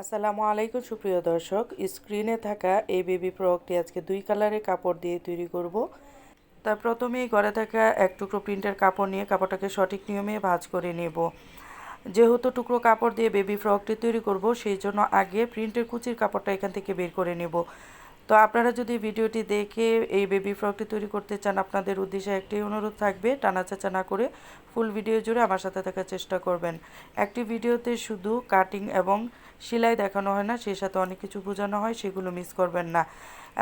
আসসালামু আলাইকুম, সুপ্রিয় দর্শক। স্ক্রিনে থাকা এই বেবি ফ্রকটি আজকে দুই কালারের কাপড় দিয়ে তৈরি করব। তা প্রথমেই ঘরে থাকা এক টুকরো প্রিন্টের কাপড় নিয়ে কাপড়টাকে সঠিক নিয়মে ভাঁজ করে নেব। যেহেতু টুকরো কাপড় দিয়ে বেবি ফ্রকটি তৈরি করব, সেই জন্য আগে প্রিন্টের কুচির কাপড়টা এখান থেকে বের করে নেব। তো আপনারা যদি ভিডিওটি দেখে এই বেবি ফ্রকটি তৈরি করতে চান, আপনাদের উদ্দেশ্যে একটি অনুরোধ থাকবে, টানা চাচা না করে ফুল ভিডিও জুড়ে আমার সাথে থাকার চেষ্টা করবেন। একটি ভিডিওতে শুধু কাটিং এবং সেলাই দেখানো হয় না, সেই সাথে অনেক কিছু বোঝানো হয়, সেগুলো মিস করবেন না।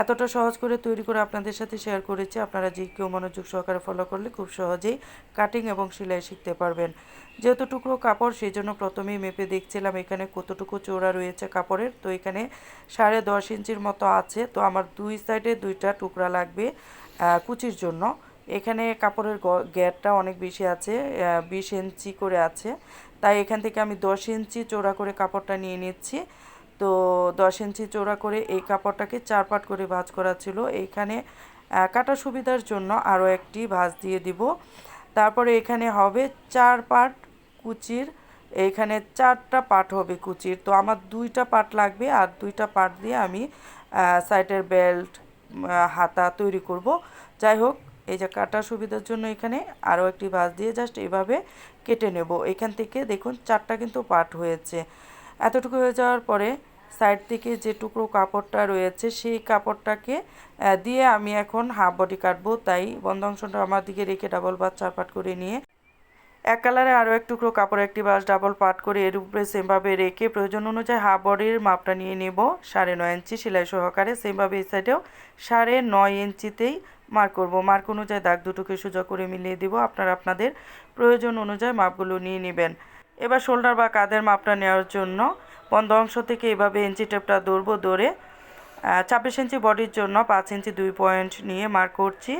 এতটা সহজ করে তৈরি করে আপনাদের সাথে শেয়ার করেছি, আপনারা যে কেউ মনোযোগ সহকারে ফলো করলে খুব সহজেই কাটিং এবং সেলাই শিখতে পারবেন। যেহেতু টুকরো কাপড়, সেই জন্য প্রথমেই মেপে দেখছিলাম এখানে কতটুকু চৌড়া রয়েছে কাপড়ের। তো এখানে সাড়ে দশ ইঞ্চির মতো আছে, তো আমার দুই সাইডে দুইটা টুকরা লাগবে কুচির জন্য। এখানে কাপড়ের গ্যারটা অনেক বেশি আছে বিশ ইঞ্চি করে আছে। তাই এখান থেকে আমি দশ ইঞ্চি চৌড়া করে কাপড়টা নিয়ে নিচ্ছি। তো দশ ইঞ্চি চৌড়া করে এই কাপড়টাকে চার পাট করে ভাঁজ করা ছিল। এইখানে কাটা সুবিধার জন্য আরও একটি ভাঁজ দিয়ে দিব। তারপরে এখানে হবে চার পাট কুচির এইখানে চারটা পাট হবে কুচির। তো আমার দুইটা পাট লাগবে আর দুইটা পাট দিয়ে আমি সাইডের বেল্ট হাতা তৈরি করব। যাই হোক এই যে কাটা সুবিধার জন্য এখানে আরও একটি ভাঁজ দিয়ে জাস্ট এভাবে কেটে নেব। এখান থেকে দেখুন চারটা কিন্তু পাট হয়েছে। এতটুকু হয়ে যাওয়ার পরে সাইড থেকে যে টুকরো কাপড়টা রয়েছে সেই কাপড়টাকে দিয়ে আমি এখন হাফ বডি কাটবো। তাই বন্ধ অংশটা আমার দিকে রেখে ডাবল বাদ চার পাট করে নিয়ে এক কালারে আরও এক টুকরো কাপড়, একটি বাস ডাবল পাট করে এর উপরে সেমভাবে রেখে প্রয়োজন অনুযায়ী হাফ বডির মাপটা নিয়ে নেব। সাড়ে নয় ইঞ্চি সেলাই সহকারে। সেমভাবে এই সাইডেও সাড়ে নয় ইঞ্চিতেই মার্ক করব। মার্ক অনুযায়ী দাগ দুটোকে সোজা করে মিলিয়ে দিব। আপনারা আপনাদের প্রয়োজন অনুযায়ী মাপগুলো নিয়ে নেবেন। এবার শোল্ডার বা কাঁধের মাপটা নেওয়ার জন্য বন্ধ অংশ থেকে এভাবে ইঞ্চি টেপটা দৌড়বো, দৌড়ে ছাব্বিশ ইঞ্চি বডির জন্য পাঁচ ইঞ্চি দুই পয়েন্ট নিয়ে মার্ক করছি।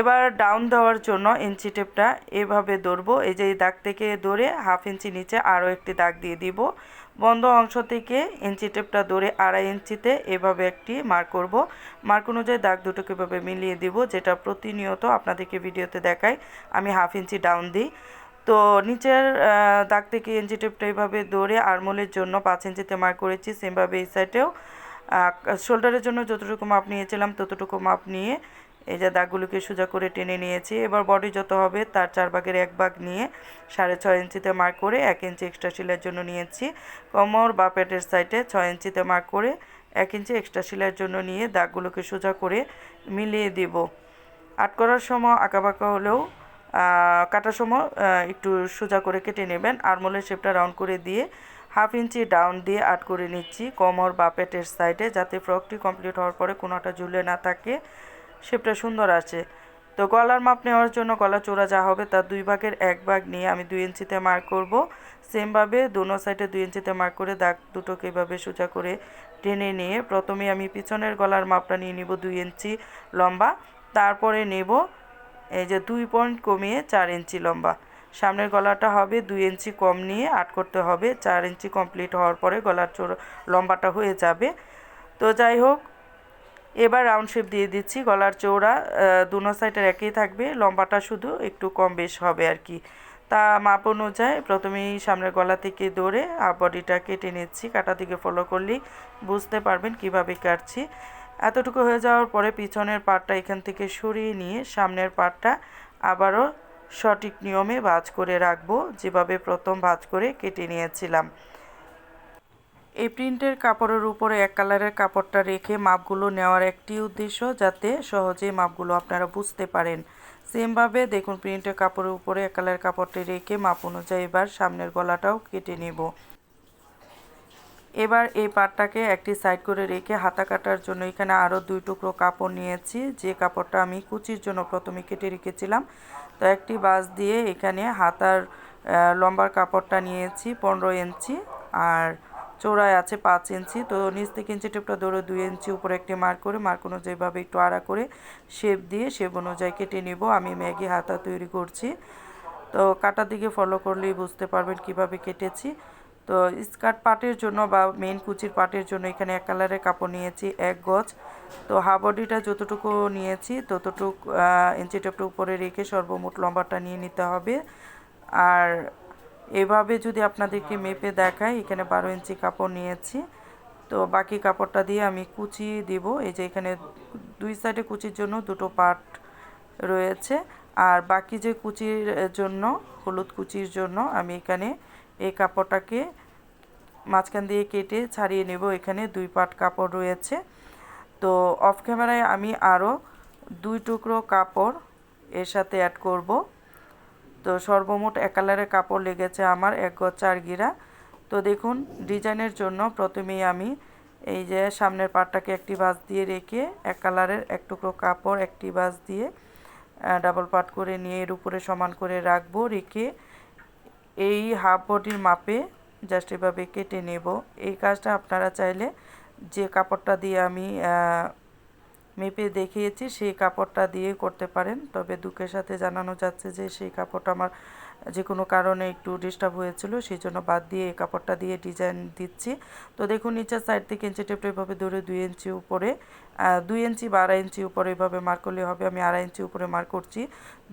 এবার ডাউন দেওয়ার জন্য ইঞ্চি টেপটা এভাবে ধরবো এই যে দাগ থেকে ধরে হাফ ইঞ্চি নিচে আরও একটি দাগ দিয়ে দিব। বন্ধ অংশ থেকে ইঞ্চি টেপটা ধরে আড়াই ইঞ্চিতে এভাবে একটি মার্ক করব। মার্ক অনুযায়ী দাগ দুটোকে এভাবে মিলিয়ে দিব, যেটা প্রতিনিয়ত আপনাদেরকে ভিডিওতে দেখাই। আমি হাফ ইঞ্চি ডাউন দিই। তো নিচের দাগ থেকে ইঞ্চি টেপটা এইভাবে দৌড়ে আরমোলের জন্য পাঁচ ইঞ্চিতে মার্ক করেছি। সেমভাবে এই সাইডেও শোল্ডারের জন্য যতটুকু মাপ নিয়েছিলাম, ততটুকু মাপ নিয়ে এই যে দাগগুলোকে সোজা করে টেনে নিয়েছি। এবার বডি যত হবে তার চার ভাগের এক ভাগ নিয়ে সাড়ে ছয় ইঞ্চিতে মার্ক করে এক ইঞ্চি এক্সট্রা সেলাইয়ের জন্য নিয়েছি। কমর বা পেটের সাইডে ছয় ইঞ্চিতে মার্ক করে এক ইঞ্চি এক্সট্রা সেলাইয়ের জন্য নিয়ে দাগগুলোকে সোজা করে মিলিয়ে দিব। আট করার সময় আঁকা আঁকাবাঁকা হলেও কাটার সময় একটু সোজা করে কেটে নেবেন। আরমোলের শেপটা রাউন্ড করে দিয়ে হাফ ইঞ্চি ডাউন দিয়ে আট করে নিচ্ছি কমর বা পেটের সাইডে যাতে ফ্রকটি কমপ্লিট হওয়ার পরে কোনোটা ঝুলে না থাকে। শেপটা সুন্দর আছে। তো গলার মাপ নেওয়ার জন্য গলা চোরা যা হবে তার দুই ভাগের এক ভাগ নিয়ে আমি দুই ইঞ্চিতে মার্ক করব। সেমভাবে দোনো সাইডে দুই ইঞ্চিতে মার্ক করে দাগ দুটোকে এভাবে সোজা করে টেনে নিয়ে প্রথমে আমি পিছনের গলার মাপটা নিয়ে নিব দুই ইঞ্চি লম্বা। তারপরে নেব এই যে দুই পয়েন্ট কমিয়ে চার ইঞ্চি লম্বা। সামনের গলাটা হবে দুই ইঞ্চি কম নিয়ে আট করতে হবে। চার ইঞ্চি কমপ্লিট হওয়ার পরে গলার চোর লম্বাটা হয়ে যাবে। তো যাই হোক এবার রাউন্ড শেপ দিয়ে দিচ্ছি, গলার চৌড়া দুনো সাইডের একই থাকবে, লম্বাটা শুধু একটু কম বেশ হবে আর কি। তা মাপ অনুযায়ী প্রথমেই সামনের গলা থেকে দৌড়ে বডিটা কেটে নিচ্ছি, কাটা দিকে ফলো করলেই বুঝতে পারবেন কীভাবে কাটছি। এতটুকু হয়ে যাওয়ার পরে পিছনের পাটটা এখান থেকে সরিয়ে নিয়ে সামনের পাটটা আবারও সঠিক নিয়মে ভাজ করে রাখব, যেভাবে প্রথম ভাজ করে কেটে নিয়েছিলাম। এই প্রিন্টের কাপড়ের উপরে এক কালারের কাপড়টা রেখে মাপগুলো নেওয়ার একটি উদ্দেশ্য যাতে সহজে মাপগুলো আপনারা বুঝতে পারেন। সেমভাবে দেখুন, প্রিন্টের কাপড়ের উপরে এক কালারের কাপড়টি রেখে মাপ অনুযায়ী এবার সামনের গলাটাও কেটে নেব। এবার এই পাটটাকে একটি সাইড করে রেখে হাতা কাটার জন্য এখানে আরও দুই টুকরো কাপড় নিয়েছি। যে কাপড়টা আমি কুচির জন্য প্রথমে কেটে রেখেছিলাম, তো একটি বাস দিয়ে এখানে হাতার লম্বার কাপড়টা নিয়েছি, পনেরো ইঞ্চি, আর চৌড়ায় আছে পাঁচ ইঞ্চি। তো নিচ থেকে ইঞ্চি টেপটা ধরে দুই ইঞ্চি উপরে একটি মার্ক করে, মার্ক অনুযায়ীভাবে একটু আড়া করে শেপ দিয়ে, শেপ অনুযায়ী কেটে নিব। আমি ম্যাগি হাতা তৈরি করছি। তো কাটার দিকে ফলো করলেই বুঝতে পারবেন কীভাবে কেটেছি। তো স্কার্ট পাটের জন্য বা মেন কুচির পাটের জন্য এখানে এক কালারের কাপড় নিয়েছি, এক গজ। তো হা বডিটা যতটুকু নিয়েছি, ততটুকু ইঞ্চি টেপটা উপরে রেখে সর্বমোট লম্বাটা নিয়ে নিতে হবে। আর এভাবে যদি আপনাদেরকে মেপে দেখাই, এখানে বারো ইঞ্চি কাপড় নিয়েছি। তো বাকি কাপড়টা দিয়ে আমি কুচি দিব। এই যে এখানে দুই সাইডে কুচির জন্য দুটো পার্ট রয়েছে। আর বাকি যে কুচির জন্য, হলুদ কুচির জন্য, আমি এখানে এই কাপড়টাকে মাঝখান দিয়ে কেটে ছাড়িয়ে নেব। এখানে দুই পাট কাপড় রয়েছে। তো অফ ক্যামেরায় আমি আরও দুই টুকরো কাপড় এর সাথে অ্যাড করব। তো সর্বমোট এক কালারের কাপড় লেগেছে আমার, এক গজ চার গিরা। তো দেখুন, ডিজাইনের জন্য প্রথমেই আমি এই যে সামনের পাটটাকে একটি বাস দিয়ে রেখে এক কালারের এক টুকরো কাপড় একটি বাস দিয়ে ডাবল পাট করে নিয়ে এর উপরে সমান করে রাখব, রেখে এই হাফ বডির মাপে জাস্ট এভাবে কেটে নেব। এই কাজটা আপনারা চাইলে যে কাপড়টা দিয়ে আমি মেপে দেখিয়েছি, সেই কাপড়টা দিয়ে করতে পারেন। তবে দুঃখের সাথে জানানো যাচ্ছে যে, সেই কাপড়টা আমার যে কোনো কারণে একটু ডিস্টার্ব হয়েছিল, সেই জন্য বাদ দিয়ে এই কাপড়টা দিয়ে ডিজাইন দিচ্ছি। তো দেখুন, নিচের সাইড থেকে ইঞ্চি টেপটা এভাবে ধরে দুই ইঞ্চি উপরে দুই ইঞ্চি বা আড়াই ইঞ্চি উপরে এভাবে মার্ক করলে হবে। আমি আড়াই ইঞ্চি উপরে মার্ক করছি।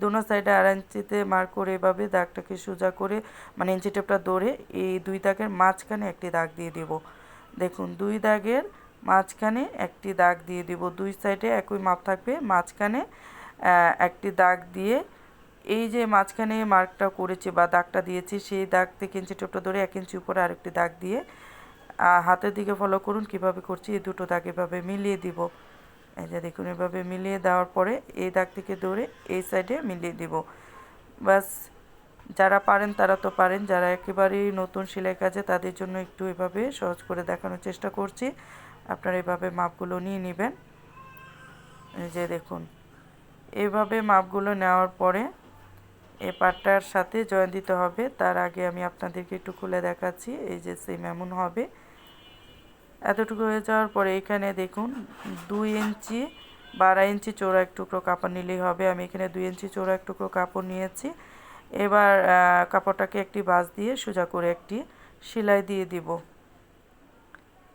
দুনো সাইডে আড়াই ইঞ্চিতে মার্ক করে এভাবে দাগটাকে সোজা করে মানে ইঞ্চি টেপটা ধরে, এই দুই দাগের মাঝখানে একটি দাগ দিয়ে দেব। দেখুন, দুই দাগের মাঝখানে একটি দাগ দিয়ে দিব। দুই সাইডে একই মাপ থাকবে। মাঝখানে একটি দাগ দিয়ে এই যে মাঝখানে মার্কটা করেছি বা দাগটা দিয়েছি, সেই দাগ থেকে ইঞ্চি টোপটা ধরে এক ইঞ্চি উপরে আরেকটি দাগ দিয়ে হাতের দিকে ফলো করুন। কীভাবে করছি? এই দুটো দাগ এভাবে মিলিয়ে দিব। এই যে দেখুন, এভাবে মিলিয়ে দেওয়ার পরে এই দাগ থেকে ধরে এই সাইডে মিলিয়ে দিব। বাস যারা পারেন তারা তো পারেন। যারা একেবারেই নতুন সেলাই কাজে তাদের জন্য একটু এভাবে সহজ করে দেখানোর চেষ্টা করছি। আপনারা এভাবে মাপগুলো নিয়ে নেবেন। যে দেখুন, এভাবে মাপগুলো নেওয়ার পরে এ পাটটার সাথে জয়েন দিতে হবে। তার আগে আমি আপনাদেরকে একটু খুলে দেখাচ্ছি, এই যে সেম এমন হবে। এতটুকু হয়ে যাওয়ার পরে এখানে দেখুন, দুই ইঞ্চি বারো ইঞ্চি চৌড়া এক টুকরো কাপড় নিলেই হবে। আমি এখানে দুই ইঞ্চি চোরা এক টুকরো কাপড় নিয়েছি। এবার কাপড়টাকে একটি বাস দিয়ে সোজা করে একটি সেলাই দিয়ে দিব।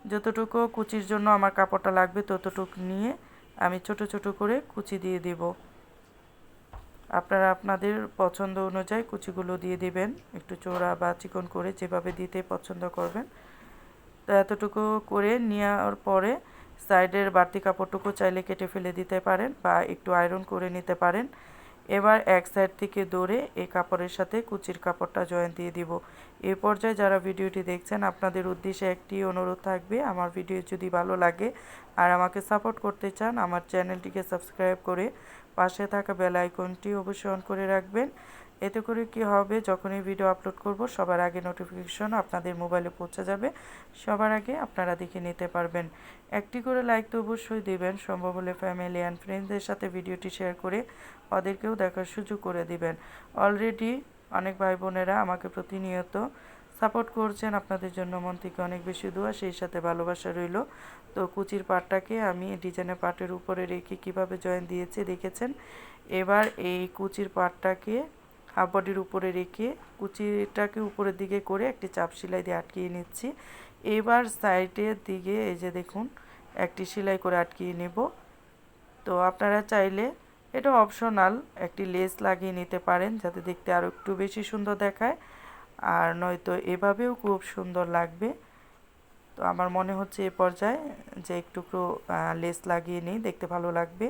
যতটুকু কুচির জন্য আমার কাপড়টা লাগবে ততটুকু নিয়ে আমি ছোট ছোট করে কুচি দিয়ে দিব। আপনারা আপনাদের পছন্দ অনুযায়ী কুচিগুলো দিয়ে দিবেন। একটু চোরা বা চিকন করে যেভাবে দিতে পছন্দ করবেন। তো এতটুকু করে নেওয়ার পরে সাইডের বাড়তি কাপড়টুকু চাইলে কেটে ফেলে দিতে পারেন বা একটু আয়রন করে নিতে পারেন। এবার এক সাইড থেকে দৌড়ে এই কাপড়ের সাথে কুচির কাপড়টা জয়েন দিয়ে দিব। এ পর্যায়ে যারা ভিডিওটি দেখছেন, আপনাদের উদ্দেশ্যে একটি অনুরোধ থাকবে, আমার ভিডিও যদি ভালো লাগে আর আমাকে সাপোর্ট করতে চান, আমার চ্যানেলটিকে সাবস্ক্রাইব করে পাশে থাকা বেল আইকনটি অবশ্যই অন করে রাখবেন। এতে করে কি হবে? যখন এই ভিডিও আপলোড করব, সবার আগে নোটিফিকেশন আপনাদের মোবাইলে পৌঁছে যাবে। সবার আগে আপনারা দেখে নিতে পারবেন। একটি করে লাইক তো অবশ্যই দেবেন। সম্ভব হলে ফ্যামিলি অ্যান্ড ফ্রেন্ডসদের সাথে ভিডিওটি শেয়ার করে ওদেরকেও দেখার সুযোগ করে দিবেন। অলরেডি অনেক ভাই বোনেরা আমাকে প্রতিনিয়ত সাপোর্ট করছেন। আপনাদের জন্য মন থেকে অনেক বেশি দোয়া, সেই সাথে ভালোবাসা রইল। তো কুচির পাটটাকে আমি ডিজাইনের পাটের উপরে রেখে কীভাবে জয়েন দিয়েছি দেখেছেন? এবার এই কুচির পাটটাকে হাফ বডির উপরে রেখে কুচিটাকে উপরের দিকে করে একটি চাপ সেলাই দিয়ে আটকিয়ে নিচ্ছি। এবার সাইডের দিকে এই যে দেখুন, একটি সেলাই করে আটকিয়ে নেব। তো আপনারা চাইলে এটা অপশনাল একটি লেস লাগিয়ে নিতে পারেন যাতে দেখতে আরও একটু বেশি সুন্দর দেখায়। আর নয়তো এভাবেও খুব সুন্দর লাগবে। তো আমার মনে হচ্ছে এ পর্যায়ে যে একটু লেস লাগিয়ে নিই, দেখতে ভালো লাগবে।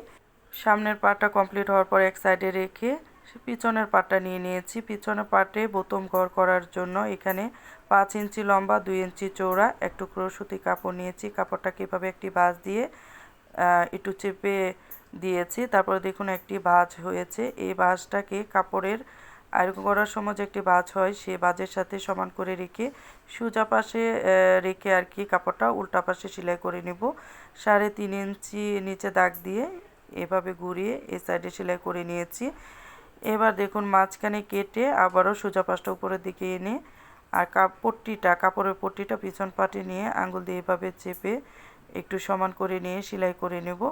সামনের পাটটা কমপ্লিট হওয়ার পর এক সাইডে রেখে পিছনের পাটটা নিয়ে নিয়েছি। পিছনের পাটে বোতম ঘর করার জন্য এখানে পাঁচ ইঞ্চি লম্বা, দুই ইঞ্চি চৌড়া এক টুকরো সুতি কাপড় নিয়েছি। কাপড়টাকে এভাবে একটি বাঁশ দিয়ে একটু চেপে দিয়েছি। তারপরে দেখুন একটি ভাঁজ হয়েছে। এই ভাঁজটাকে কাপড়ের আয়রন করার সময় যে একটি বাজ হয়, সে বাজের সাথে সমান করে রেখে সোজা পাশে রেখে আর কি কাপড়টা উল্টা পাশে সেলাই করে নেব। সাড়ে তিন ইঞ্চি নিচে দাগ দিয়ে এভাবে ঘুরিয়ে এই সাইডে সেলাই করে নিয়েছি। এবার দেখুন মাঝখানে কেটে আবারও সোজা পাশটা উপরের দিকে এনে আর পট্টিটা, কাপড়ের পট্টিটা পিছন পাটি নিয়ে আঙুল দিয়ে এভাবে চেপে একটু সমান করে নিয়ে সেলাই করে নেব।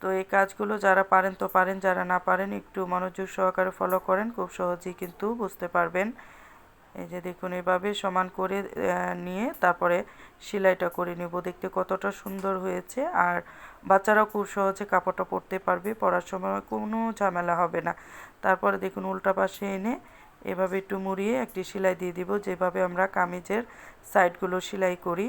তো এই কাজগুলো যারা পারেন তো পারেন, যারা না পারেন একটু মনোযোগ সহকারে ফলো করেন, খুব সহজেই কিন্তু বুঝতে পারবেন। এই যে দেখুন, এভাবে সমান করে নিয়ে তারপরে সেলাইটা করে নেব। দেখতে কতটা সুন্দর হয়েছে। আর বাচ্চারাও খুব সহজে কাপড়টা পরতে পারবে, পরার সময় কোনো ঝামেলা হবে না। তারপরে দেখুন, উল্টা পাশে এনে এভাবে একটু মুড়িয়ে একটি সেলাই দিয়ে দিব, যেভাবে আমরা কামিজের সাইডগুলো সেলাই করি।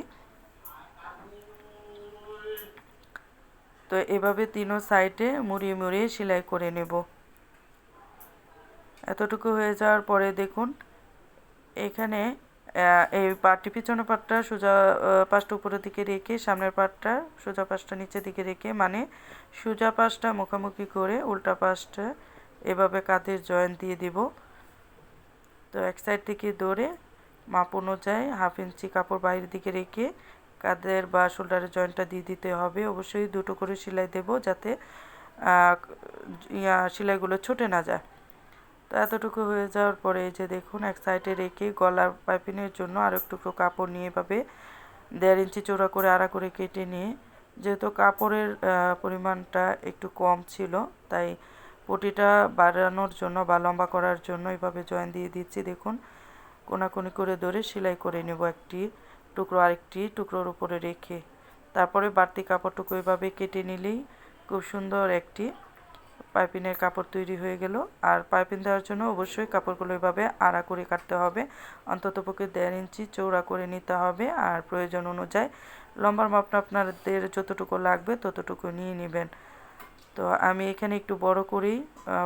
তো এভাবে তিনও সাইডে মুড়িয়ে মুড়িয়ে সেলাই করে নেব। এতটুকু হয়ে যাওয়ার পরে দেখুন এখানে এই পাটটি পিছনের পাটটা সোজা পাশটা উপরের দিকে রেখে, সামনের পাটটা সোজা পাশটা নিচের দিকে রেখে মানে সোজা পাশটা মুখোমুখি করে উল্টা পাশটা এভাবে কাঁধের জয়েন্ট দিয়ে দিব। তো এক সাইড থেকে ধরে মাপ অনুযায়ী হাফ ইঞ্চি কাপড় বাইরের দিকে রেখে কাঁধের বা শোল্ডারের জয়েন্টটা দিয়ে দিতে হবে। অবশ্যই দুটো করে সেলাই দেব যাতে সেলাইগুলো ছুটে না যায়। তো এতটুকু হয়ে যাওয়ার পরে এই যে দেখুন, এক সাইডে রেখে গলার পাইপিনের জন্য আর একটু কাপড় নিয়ে এভাবে দেড় ইঞ্চি চৌড়া করে আড়া করে কেটে নিয়ে, যেহেতু কাপড়ের পরিমাণটা একটু কম ছিল, তাই পটিটা বাড়ানোর জন্য বা লম্বা করার জন্য এভাবে জয়েন দিয়ে দিচ্ছি। দেখুন, কোনাকুনি করে ধরে সেলাই করে নেব একটি টুকরো আরেকটি টুকরোর উপরে রেখে। তারপরে বাড়তি কাপড়টুকু এভাবে কেটে নিলেই খুব সুন্দর একটি পাইপিনের কাপড় তৈরি হয়ে গেল। আর পাইপিন দেওয়ার জন্য অবশ্যই কাপড়গুলো এভাবে আড়া করে কাটতে হবে। অন্তত পক্ষে দেড় ইঞ্চি চৌড়া করে নিতে হবে। আর প্রয়োজন অনুযায়ী লম্বার মাপটা আপনাদের যতটুকু লাগবে ততটুকু নিয়ে নেবেন। তো আমি এখানে একটু বড় করেই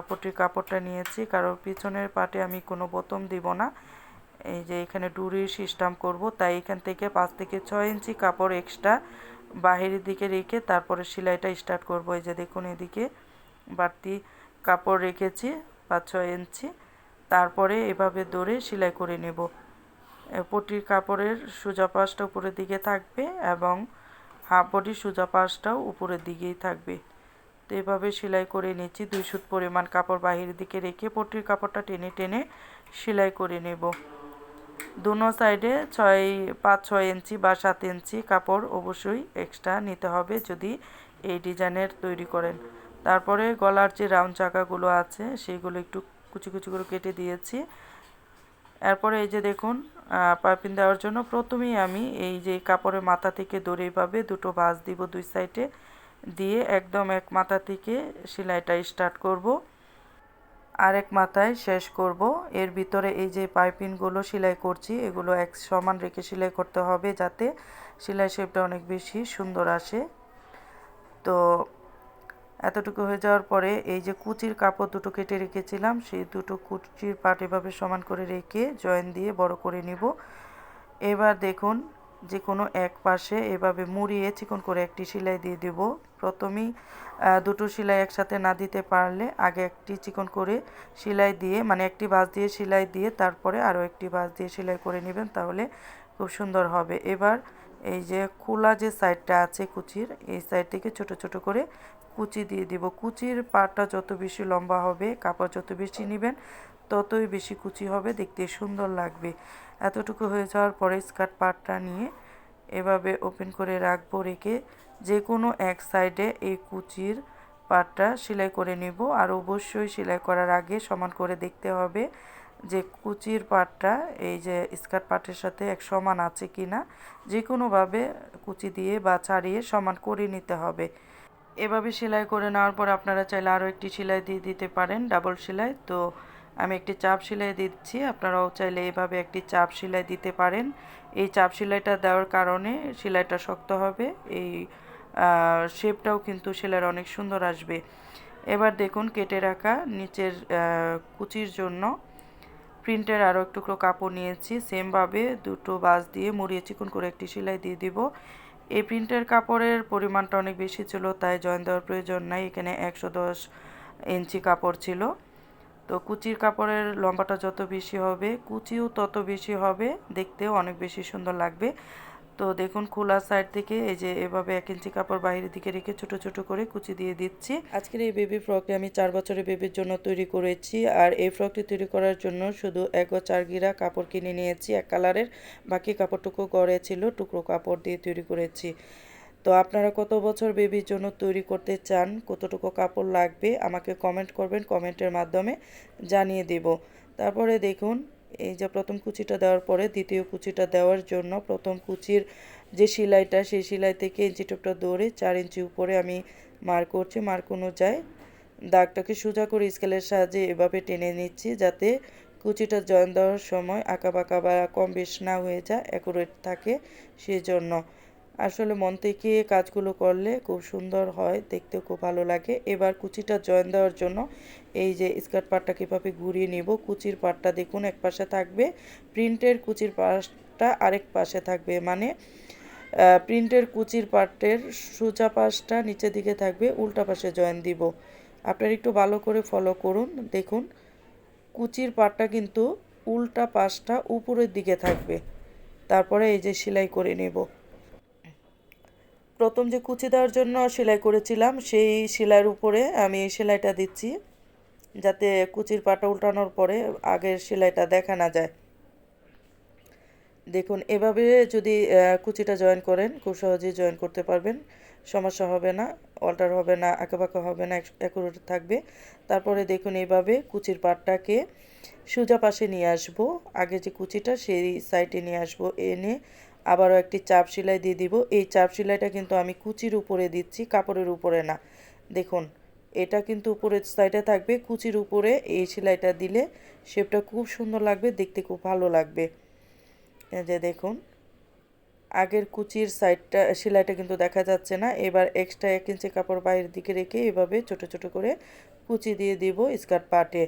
পটির কাপড়টা নিয়েছি। কারণ পিছনের পাটে আমি কোনো বোতম দিব না। এই যে এখানে ডুরির সিস্টেম করব। তাই এখান থেকে পাঁচ থেকে ছয় ইঞ্চি কাপড় এক্সট্রা বাহিরের দিকে রেখে তারপরে সেলাইটা স্টার্ট করব। এই যে দেখুন এদিকে বাড়তি কাপড় রেখেছি পাঁচ ছয় ইঞ্চি। তারপরে এভাবে দৌড়ে সেলাই করে নেব। পটির কাপড়ের সোজা পাশটা উপরের দিকে থাকবে এবং হাফ বডির সোজা পাশটাও উপরের দিকেই থাকবে। তো এভাবে সেলাই করে নিচ্ছি। দুই সুত পরিমাণ কাপড় বাহিরের দিকে রেখে পটির কাপড়টা টেনে টেনে সেলাই করে নেব। দুনো সাইডে ছয় পাঁচ ছয় ইঞ্চি বা সাত ইঞ্চি কাপড় অবশ্যই এক্সট্রা নিতে হবে যদি এই ডিজাইনের তৈরি করেন। তারপরে গলার যে রাউন্ড চাকাগুলো আছে, সেগুলো একটু কুচি কুচি করে কেটে দিয়েছি। এরপরে এই যে দেখুন পাইপিং দেওয়ার জন্য প্রথমেই আমি এই যে কাপড়ের মাথা থেকে দড়ি পাবে, দুটো বাস দিব দুই সাইডে দিয়ে একদম এক মাথা থেকে সেলাইটা স্টার্ট করব। আরেক মাথায় শেষ করব। এর ভিতরে এই যে পাইপিনগুলো সেলাই করছি, এগুলো এক সমান রেখে সেলাই করতে হবে যাতে সেলাই শেপটা অনেক বেশি সুন্দর আসে। তো এতটুকু হয়ে যাওয়ার পরে এই যে কুচির কাপড় দুটো কেটে রেখেছিলাম, সেই দুটো কুচির পাট এভাবে সমান করে রেখে জয়েন দিয়ে বড় করে নিব। এবার দেখুন, যে কোনো এক পাশে এভাবে মুড়িয়ে চিকন করে একটি সেলাই দিয়ে দেব। প্রথমেই দুটো সেলাই একসাথে না দিতে পারলে আগে একটি চিকন করে সেলাই দিয়ে মানে একটি বাস দিয়ে সেলাই দিয়ে তারপরে আরও একটি বাস দিয়ে সেলাই করে নেবেন, তাহলে খুব সুন্দর হবে। এবার এই যে খোলা যে সাইডটা আছে কুচির, এই সাইড থেকে ছোট ছোট করে কুচি দিয়ে দিব। কুচির পাটটা যত বেশি লম্বা হবে, কাপড় যত বেশি নেবেন, ততই বেশি কুচি হবে, দেখতে সুন্দর লাগবে। এতটুকু হয়ে যাওয়ার পরে স্কার্ট পাটটা নিয়ে এভাবে ওপেন করে রাখব, রেখে যে কোনো এক সাইডে এই কুচির পাটটা সেলাই করে নিব। আর অবশ্যই সেলাই করার আগে সমান করে দেখতে হবে যে কুচির পাটটা, এই যে স্কার্ট পাটের সাথে এক সমান আছে কি না যে কোনোভাবে কুচি দিয়ে বা ছাড়িয়ে সমান করে নিতে হবে। এভাবে সেলাই করে নেওয়ার পর আপনারা চাইলে আরও একটি সেলাই দিয়ে দিতে পারেন, ডাবল সেলাই। তো আমি একটি চাপ সেলাই দিচ্ছি, আপনারাও চাইলে এভাবে একটি চাপ সেলাই দিতে পারেন। এই চাপ সেলাইটা দেওয়ার কারণে সেলাইটা শক্ত হবে, এই শেপটাও কিন্তু সেলাইয়ের অনেক সুন্দর আসবে। এবার দেখুন কেটে রাখা নিচের কুচির জন্য প্রিন্টের আরও একটু কাপড় নিয়েছি। সেমভাবে দুটো বাস দিয়ে মুড়িয়ে চিকুন করে একটি সেলাই দিয়ে দিব। এই প্রিন্টের কাপড়ের পরিমাণটা অনেক বেশি ছিল, তাই জয়েন দেওয়ার প্রয়োজন নাই। এখানে একশো দশ ইঞ্চি কাপড় ছিল। তো কুচির কাপড়ের লম্বাটা যত বেশি হবে, কুচিও তত বেশি হবে, দেখতেও অনেক বেশি সুন্দর লাগবে। তো দেখুন খোলা সাইড থেকে এই যে এভাবে এক ইঞ্চি কাপড় বাইরের দিকে রেখে ছোট ছোট করে কুচি দিয়ে দিচ্ছি। আজকের এই বেবি ফ্রকটি আমি চার বছরের বেবির জন্য তৈরি করেছি আর এই ফ্রকটি তৈরি করার জন্য শুধু এক ও চার গিরা কাপড় কিনে নিয়েছি, এক কালারের। বাকি কাপড়টুকু গড়ে ছিল টুকরো কাপড় দিয়ে তৈরি করেছি। তো আপনারা কত বছর বেবির জন্য তৈরি করতে চান, কতটুকু কাপড় লাগবে আমাকে কমেন্ট করবেন কমেন্টের মাধ্যমে জানিয়ে দেব। তারপরে দেখুন এই যে প্রথম কুচিটা দেওয়ার পরে দ্বিতীয় কুচিটা দেওয়ার জন্য প্রথম কুচির যে সেলাইটা, সেই সেলাই থেকে ইঞ্চি টুকটা দৌড়ে চার ইঞ্চি উপরে আমি মার্ক করছি। মার্ক অনুযায়ী দাগটাকে সোজা করে স্কেলের সাহায্যে এভাবে টেনে নিচ্ছি যাতে কুচিটা জয়েন দেওয়ার সময় আঁকা বাঁকা বা কম বেশ না হয়ে যায় অ্যাকুরেট থাকে সেজন্য। আসলে মন থেকে কাজগুলো করলে খুব সুন্দর হয় দেখতে খুব ভালো লাগে। এবার কুচিটা জয়েন দেওয়ার জন্য এই যে স্কার্ট পাটটা কীভাবে ঘুরিয়ে নিব, কুচির পাটটা দেখুন এক পাশে থাকবে, প্রিন্টের কুচির পাশটা আরেক পাশে থাকবে। মানে প্রিন্টের কুচির পাটের সোজা পাশটা নিচের দিকে থাকবে, উল্টা পাশে জয়েন দিব। আপনারা একটু ভালো করে ফলো করুন, দেখুন, কুচির পাটটা কিন্তু উল্টা পাশটা উপরের দিকে থাকবে। তারপরে এই যে সেলাই করে নেব। প্রথম যে কুচি দেওয়ার জন্য সেলাই করেছিলাম, সেই সেলাইয়ের উপরে আমি সেলাইটা দিচ্ছি, যাতে কুচির পাটা উল্টানোর পরে আগের সেলাইটা দেখা না যায়। দেখুন, এভাবে যদি কুচিটা জয়েন করেন, খুব সহজেই জয়েন করতে পারবেন, সমস্যা হবে না, অল্টার হবে না, আঁকাবাঁকা হবে না অ্যাকুরেট থাকবে। তারপরে দেখুন এইভাবে কুচির পাটটাকে সোজা পাশে নিয়ে আসব, আগে যে কুচিটা, সেই সাইডে নিয়ে আসব, এনে আবারও একটি চাপ সেলাই দিয়ে দিব। এই চাপ সেলাইটা কিন্তু আমি কুচির উপরে দিচ্ছি, কাপড়ের উপরে না। দেখুন, এটা কিন্তু উপরের সাইডে থাকবে, কুচির উপরে এই সেলাইটা দিলে শেপটা খুব সুন্দর লাগবে, দেখতে খুব ভালো লাগবে। যে দেখুন, আগের কুচির সাইডটা সেলাইটা কিন্তু দেখা যাচ্ছে না। এবার এক্সট্রা এক ইঞ্চি কাপড় বাইরের দিকে রেখে এভাবে ছোট ছোট করে কুচি দিয়ে দিব স্কার্ট পার্টে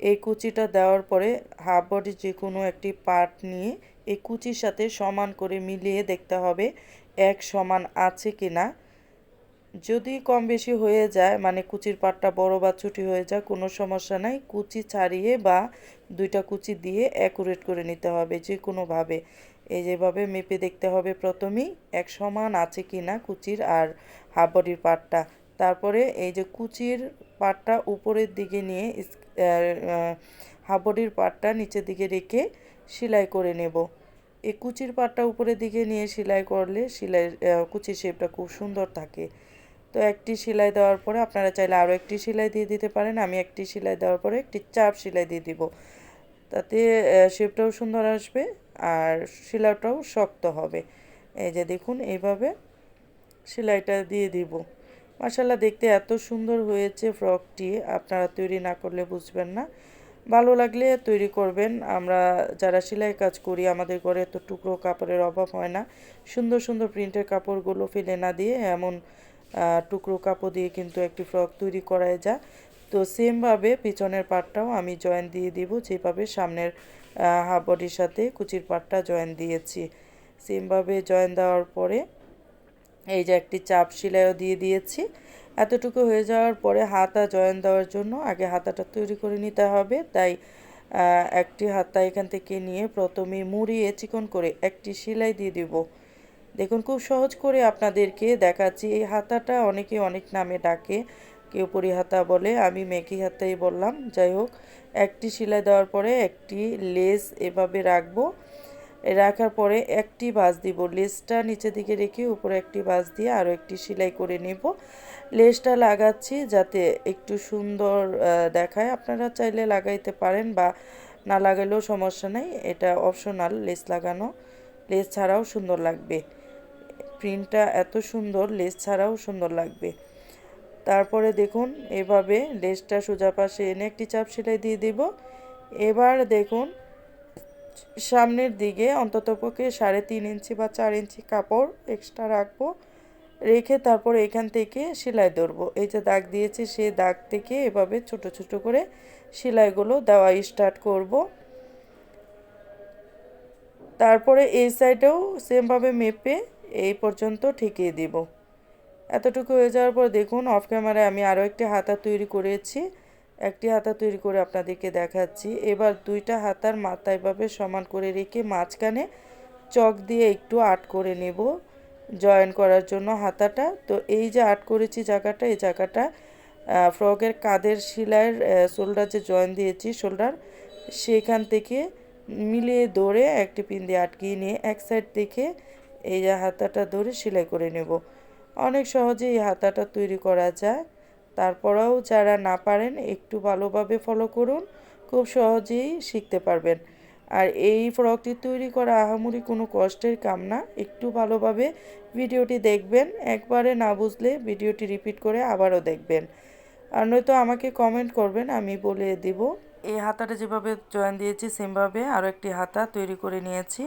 এই কুচিটা দেওয়ার পরে হাফ বডি যে কোনো একটি পার্ট নিয়ে এই কুচির সাথে সমান করে মিলিয়ে দেখতে হবে, এক সমান আছে কি না। যদি কম বেশি হয়ে যায় মানে কুচির পাটটা বড় বা ছুটি হয়ে যায়, কোনো সমস্যা নাই। কুচি ছাড়িয়ে বা দুইটা কুচি দিয়ে অ্যাকুরেট করে নিতে হবে যে কোনোভাবে এই যেভাবে মেপে দেখতে হবে প্রথমেই, এক সমান আছে কি না কুচির আর হাফ বডির পাটটা। তারপরে এই যে কুচির পাটটা উপরের দিকে নিয়ে হাফ বডির পাটটা নিচের দিকে রেখে সেলাই করে নেব। এই কুচির পাটটা উপরের দিকে নিয়ে সেলাই করলে সেলাই কুচির শেপটা খুব সুন্দর থাকে। তো একটি সেলাই দেওয়ার পরে আপনারা চাইলে আরও একটি সেলাই দিয়ে দিতে পারেন। আমি একটি সেলাই দেওয়ার পরে একটি চাপ সেলাই দিয়ে দিব। তাতে শেপটাও সুন্দর আসবে আর সেলাইটাও শক্ত হবে। এই যে দেখুন এইভাবে সেলাইটা দিয়ে দিব। মাসাল্লাহ দেখতে এত সুন্দর হয়েছে ফ্রকটি। আপনারা তৈরি না করলে বুঝবেন না। ভালো লাগলে তৈরি করবেন। আমরা যারা সেলাই কাজ করি, আমাদের ঘরে এত টুকরো কাপড়ের অভাব হয় না। সুন্দর সুন্দর প্রিন্টের কাপড়গুলো ফেলে না দিয়ে এমন টুকরো কাপড় দিয়ে কিন্তু একটি ফ্রক তৈরি করাই যা। তো সেমভাবে পিছনের পাটটাও আমি জয়েন দিয়ে দিব, যেভাবে সামনের হাফ বডির সাথে কুচির পাটটা জয়েন দিয়েছি। সেমভাবে জয়েন দেওয়ার পরে এই যে একটি চাপ সেলাইও দিয়ে দিয়েছি। এতটুকু হয়ে যাওয়ার পরে হাতা জয়েন দেওয়ার জন্য আগে হাতাটা তৈরি করে নিতে হবে। তাই একটি হাতা এখান থেকে নিয়ে প্রথমে মুড়িয়ে চিকন করে একটি সেলাই দিয়ে দিব। দেখুন, খুব সহজ করে আপনাদেরকে দেখাচ্ছি। এই হাতাটা অনেকে অনেক নামে ডাকে, কেউ হাতা বলে, আমি মেকি হাতাই বললাম। যাই হোক, একটি সেলাই দেওয়ার পরে একটি লেস এভাবে রাখব। রাখার পরে একটি বাস দিব। লেসটা নিচের দিকে রেখে উপরে একটি বাস দিয়ে আরও একটি সেলাই করে নেব। লেসটা লাগাচ্ছি যাতে একটু সুন্দর দেখায়। আপনারা চাইলে লাগাইতে পারেন বা না লাগালেও সমস্যা নেই। এটা অপশনাল লেস লাগানো। লেস ছাড়াও সুন্দর লাগবে। প্রিন্টটা এত সুন্দর লেস ছাড়াও সুন্দর লাগবে। তারপরে দেখুন, এভাবে লেসটা সোজা পাশে এনে একটি চাপ সেলাই দিয়ে দিব। এবার দেখুন সামনের দিকে অন্ততপক্ষে সাড়ে তিন ইঞ্চি বা চার ইঞ্চি কাপড় এক্সট্রা রাখব, রেখে তারপর এখান থেকে সেলাই ধরবো। এই যে দাগ দিয়েছি সেই দাগ থেকে এভাবে ছোট ছোট করে সেলাইগুলো দেওয়া স্টার্ট করব। তারপরে এই সাইডেও সেমভাবে মেপে এই পর্যন্ত ঠেকিয়ে দিব। এতটুকু হয়ে যাওয়ার পর দেখুন অফ ক্যামেরায় আমি আরও একটি হাতা তৈরি করেছি। একটি হাতা তৈরি করে আপনাদেরকে দেখাচ্ছি। এবার দুইটা হাতার মাথা এভাবে সমান করে রেখে মাঝখানে চক দিয়ে একটু আট করে নেব জয়েন করার জন্য হাতাটা। তো এই যে আট করেছি জায়গাটা, এই জায়গাটা ফ্রকের কাদের সেলাইয়ের শোল্ডার যে জয়েন দিয়েছি শোল্ডার, সেখান থেকে মিলিয়ে ধরে একটি পিন দিয়ে আটকিয়ে নিয়ে এক সাইড থেকে এই যে হাতাটা ধরে সেলাই করে নেব। অনেক সহজে এই হাতাটা তৈরি করা যায়। তারপরেও যারা না পারেন, একটু ভালোভাবে ফলো করুন, খুব সহজেই শিখতে পারবেন। আর এই ফ্রকটি তৈরি করা আহামরি কোনো কষ্টের কাম না, একটু ভালোভাবে ভিডিওটি দেখবেন, একবারে না বুঝলে ভিডিওটি রিপিট করে আবারও দেখবেন। আর নয়তো আমাকে কমেন্ট করবেন, আমি বলে দিব, এই হাতাটা যেভাবে জয়েন দিয়েছি সেমভাবে আরও একটি হাতা তৈরি করে নিয়েছি।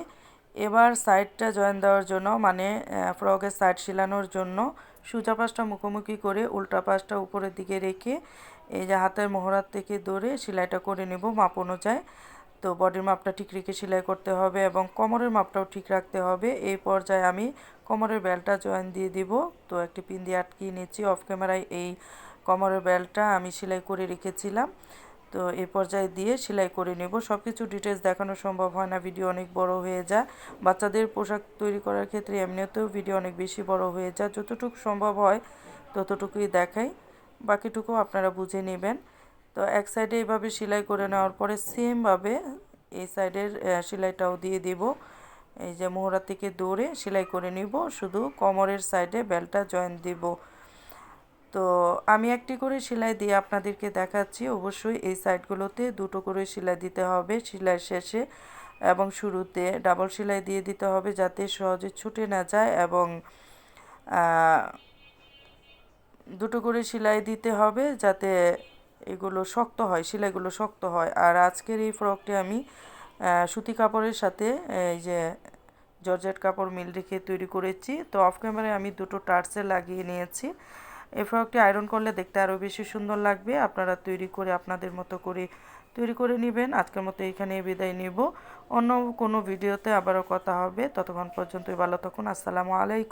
এবার সাইডটা জয়েন দেওয়ার জন্য মানে ফ্রকের সাইড শিলানোর জন্য সোজা পাশটা মুখোমুখি করে উল্টা পাশটা উপরের দিকে রেখে এই যে হাতের মোহরার থেকে ধরে সেলাইটা করে নেব মাপ অনুযায়ী। তো বডির মাপটা ঠিক রেখে সেলাই করতে হবে এবং কোমরের মাপটাও ঠিক রাখতে হবে। এই পর্যায়ে আমি কোমরের বেল্টটা জয়েন দিয়ে দিব। তো একটি পিন দিয়ে আটকিয়ে নিচ্ছি। অফ ক্যামেরায় এই কোমরের বেল্টটা আমি সেলাই করে রেখেছিলাম। তো এই পর্যায়ে দিয়ে সেলাই করে নেব। সব কিছু ডিটেলস দেখানো সম্ভব হয় না ভিডিও অনেক বড় হয়ে যায়। বাচ্চাদের পোশাক তৈরি করার ক্ষেত্রে এমনিতেও ভিডিও অনেক বেশি বড় হয়ে যায়। যতটুকু সম্ভব হয় ততটুকুই দেখাই। বাকিটুকু আপনারা বুঝে নেবেন। তো এক সাইডে এইভাবে সেলাই করে নেওয়ার পরে সেমভাবে এই সাইডের সেলাইটাও দিয়ে দিব। এই যে মোহরা থেকে দৌড়ে সেলাই করে নিব। শুধু কোমরের সাইডে বেলটা জয়েন দিব। তো আমি একটি করে সেলাই দিয়ে আপনাদেরকে দেখাচ্ছি। অবশ্যই এই সাইডগুলোতে দুটো করে সেলাই দিতে হবে সেলাই শেষে এবং শুরুতে ডাবল সেলাই দিয়ে দিতে হবে যাতে সহজে ছুটে না যায় এবং দুটো করে সেলাই দিতে হবে যাতে এগুলো শক্ত হয়, সেলাইগুলো শক্ত হয়। আর আজকের এই ফ্রকটি আমি সুতি কাপড়ের সাথে, এই যে জর্জেট কাপড় মিল রেখে তৈরি করেছি। তো অফ ক্যামেরায় আমি দুটো টার্সে লাগিয়ে নিয়েছি। এই ফ্রকটি আয়রন করলে দেখতে আরও বেশি সুন্দর লাগবে। আপনারা তৈরি করে আপনাদের মতো করে তৈরি করে নেবেন। আজকের মতো এখানে বিদায় নেব। অন্য কোনো ভিডিওতে আবারও কথা হবে। ততক্ষণ পর্যন্তই ভালো থাকুন। আসসালামু আলাইকুম।